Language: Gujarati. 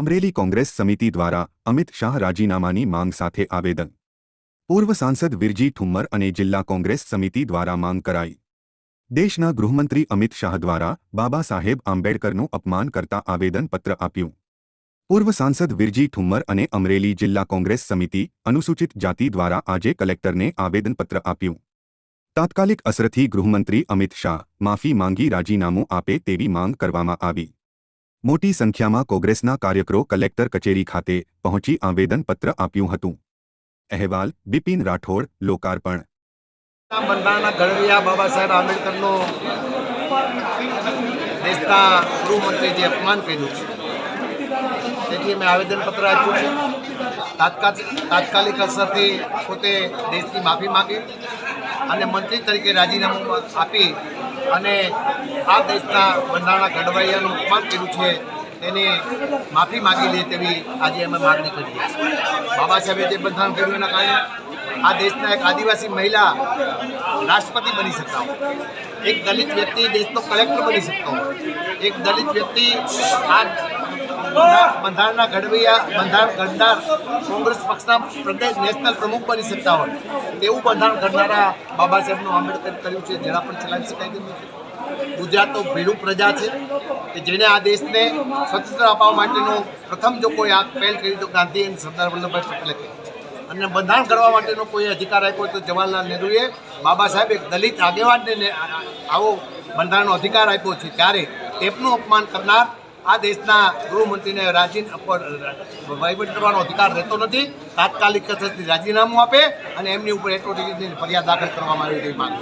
અમરેલી કોંગ્રેસ સમિતિ દ્વારા અમિત શાહ રાજીનામાની માંગ સાથે આવેદન. પૂર્વ સાંસદ વિરજી ઠુમ્મર અને જિલ્લા કોંગ્રેસ સમિતિ દ્વારા માંગ કરાઈ. દેશના ગૃહમંત્રી અમિત શાહ દ્વારા બાબા સાહેબ આંબેડકરનું અપમાન કરતા આવેદનપત્ર આપ્યું. પૂર્વ સાંસદ વિરજી ઠુમ્મર અને અમરેલી જિલ્લા કોંગ્રેસ સમિતિ અનુસૂચિત જાતિ દ્વારા આજે કલેક્ટરને આવેદનપત્ર આપ્યું. તાત્કાલિક અસરથી ગૃહમંત્રી અમિત શાહ માફી માંગી રાજીનામું આપે તેવી માંગ કરવામાં આવી. મોટી સંખ્યામાં કોંગ્રેસના કાર્યકરો કલેક્ટર કચેરી ખાતે પહોંચી આવેદનપત્ર આપ્યું હતું. અહેવાલ, બિપિન રાઠોડ, લોકાર્પણ. બંધારણના ઘડવૈયા બાબા સાહેબ આંબેડકરનો દેશના ગૃહમંત્રી જે અપમાન કર્યું છે, તેથી મેં આવેદનપત્ર આપ્યું છે. તાત્કાલિક તાત્કાલિક અસરથી પોતે દેશની માફી માંગી. અને મંત્રી તરીકે રાજીનામું આપી અને આ દેશના બંધારણના ઘડવૈયાનું અપમાન કર્યું છે, તેને માફી માગી લે તેવી આજે અમે માગણી કરી બાબા સાહેબે જે બંધારણ કર્યું એના કારણે આ દેશના એક આદિવાસી મહિલા રાષ્ટ્રપતિ બની શકતા હોય, એક દલિત વ્યક્તિ દેશનો કલેક્ટર બની શકતો હોય, એક દલિત વ્યક્તિ આ બંધારણના ઘડવૈયા, બંધારણ ઘડનાર કોંગ્રેસ પક્ષના પ્રદેશ નેશનલ પ્રમુખ બની શકતા હોય. તેવું બંધારણ ઘડનારા બાબા સાહેબનું આંબેડકર કર્યું છે, જેના પણ ચલાવી શકાય તેમ નથી. ગુજરાત તો ભીડું પ્રજા છે, કે જેને આ દેશને સ્વતંત્ર અપાવવા માટેનો પ્રથમ જો કોઈ આ પહેલ કરી તો ગાંધી અને સરદાર વલ્લભભાઈ પટેલે કરી અને બંધારણ કરવા માટેનો કોઈ અધિકાર આપ્યો તો જવાહરલાલ નહેરુએ બાબા સાહેબ એક દલિત આગેવાનને આવો બંધારણનો અધિકાર આપ્યો છે, ત્યારે તેમનું અપમાન કરનાર આ દેશના ગૃહમંત્રીને રાજીન વહીવટ કરવાનો અધિકાર રહેતો નથી. તાત્કાલિક રાજીનામું આપે અને એમની ઉપર એટ્રોસિટીની ફરિયાદ દાખલ કરવામાં આવી તેવી માંગ